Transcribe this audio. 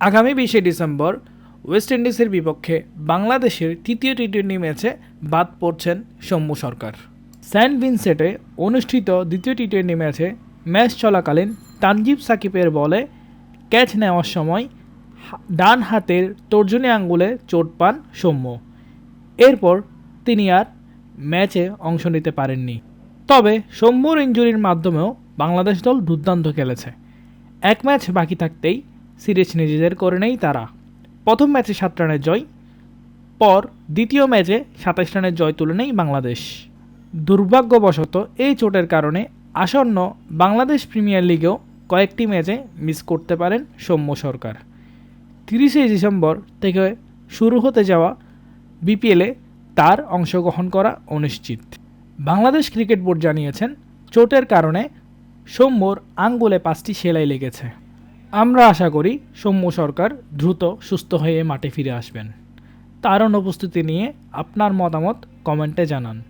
আগামী বিশে December West ইন্ডিজের বিপক্ষে বাংলাদেশের তৃতীয় টি টোয়েন্টি ম্যাচে বাদ পড়ছেন সৌম্য সরকার। সেন্ট ভিনসেটে অনুষ্ঠিত দ্বিতীয় টি টোয়েন্টি ম্যাচে ম্যাচ চলাকালীন তানজিব সাকিবের বলে ক্যাচ নেওয়ার সময় ডান হাতের তর্জনী আঙ্গুলে চোট পান সৌম্য। এরপর তিনি আর ম্যাচে অংশ নিতে পারেননি। তবে সৌম্যর ইঞ্জুরির মাধ্যমেও বাংলাদেশ দল দুর্দান্ত খেলেছে। এক ম্যাচ বাকি থাকতেই সিরিজ নিজেদের করে নেই তারা। প্রথম ম্যাচে সাত রানের জয়, পর দ্বিতীয় ম্যাচে সাতাশ রানের জয় তুলে নেই বাংলাদেশ। দুর্ভাগ্যবশত এই চোটের কারণে আসন্ন বাংলাদেশ প্রিমিয়ার লিগেও কয়েকটি ম্যাচে মিস করতে পারেন সৌম্য সরকার। তিরিশে ডিসেম্বর থেকে শুরু হতে যাওয়া বিপিএলে তার অংশগ্রহণ করা অনিশ্চিত। বাংলাদেশ ক্রিকেট বোর্ড জানিয়েছেন, চোটের কারণে সৌম্যর আঙ্গুলে পাঁচটি সেলাই লেগেছে। আমরা আশা করি সৌম্য সরকার দ্রুত সুস্থ হয়ে মাঠে ফিরে আসবেন। তার অনুপস্থিতি নিয়ে আপনার মতামত কমেন্টে জানান।